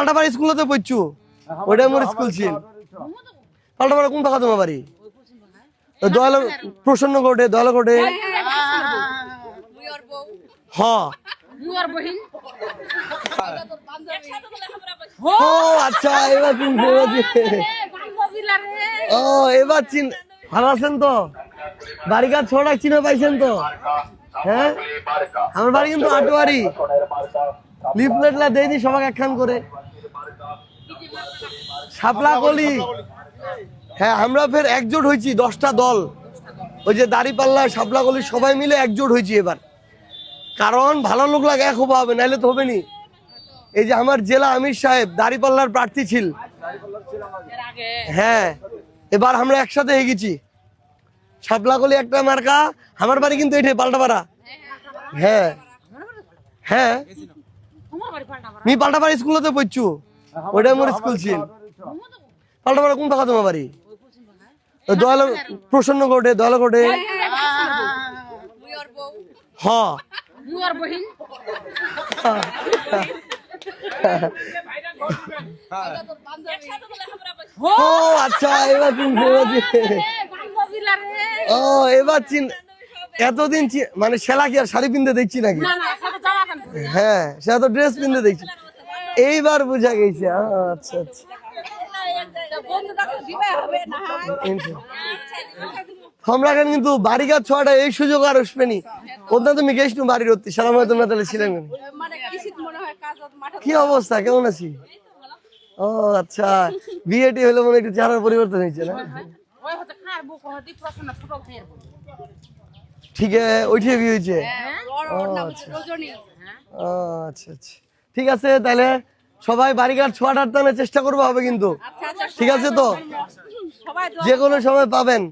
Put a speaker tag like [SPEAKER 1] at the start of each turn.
[SPEAKER 1] পাল্টাপাড়া স্কুলতে পড়ছু ওইটা মোর স্কুল ছিল পাল্টাপাড়া কোন পাখা তোমার বাড়ি দয়াল প্রসন্ন কোটে দয়াল কোটে হ ও আচ্ছা এবার চিনতে ও এবার চিন ভালো আছেন তো ছোড়া চিনে পাইছেন তো হ্যাঁ আমার বাড়ি কিন্তু আটোয়ারি লিফলেটলা দিয়ে দিই সবাই একখান করে শাপলা কলি হ্যাঁ আমরা ফের একজোট হয়েছি দশটা দল। ওই যে দাড়ি পাল্লা শাপলা কলি সবাই মিলে একজোট হয়েছি এবার। কারণ ভালো লোক লাগে এক হব হবে নাহলে তো হবে নি এই যে আমার জেলা আমির সাহেব দাড়ি পাল্লার প্রার্থী ছিল। হ্যাঁ এবার আমরা একসাথে এগেছি শাপলাকলি একটা মার্কা আমার বাড়ি কিন্তু এটাই পাল্টাপাড়া। হ্যাঁ। হ্যাঁ। মি পাল্টাপাড়া স্কুলতে পড়ছু। ওইটাই মোর স্কুল ছিল। পাল্টাপাড়া কোন পাখা তোমার বাড়ি? দয়াল প্রসন্ন কোটে দয়াল কোটে হ। ও আচ্ছা এবার চিনতে এবার চিনতে। ও এবার চিন এতদিন মানে সেলা কি আর শাড়ি পিনতে দেখছি নাকি? হ্যাঁ সে তো ড্রেস পিনতে দেখছি। এইবার বুঝা গেছে। আচ্ছা আচ্ছা। আমরা এখানে কিন্তু বাড়ি কাজ ছটা এই সুযোগ আর আসবেনি ওদের তুমি গেছ তুমি বাড়ির অতি, সারা মতো তোমরা তাহলে ছিলেন কি অবস্থা? কেমন আছি? ও আচ্ছা। বিয়েটি হলে মনে একটু চেহারার পরিবর্তন হয়েছে না? ঠিক আছে ওইটাই বিয়ে হয়েছে? আচ্ছা আচ্ছা আচ্ছা। ঠিক আছে তাহলে সবাই বাড়িঘাট ছোঁয়াটার তাহলে চেষ্টা করব হবে কিন্তু। ঠিক আছে তো? যে কোনো সময় পাবেন।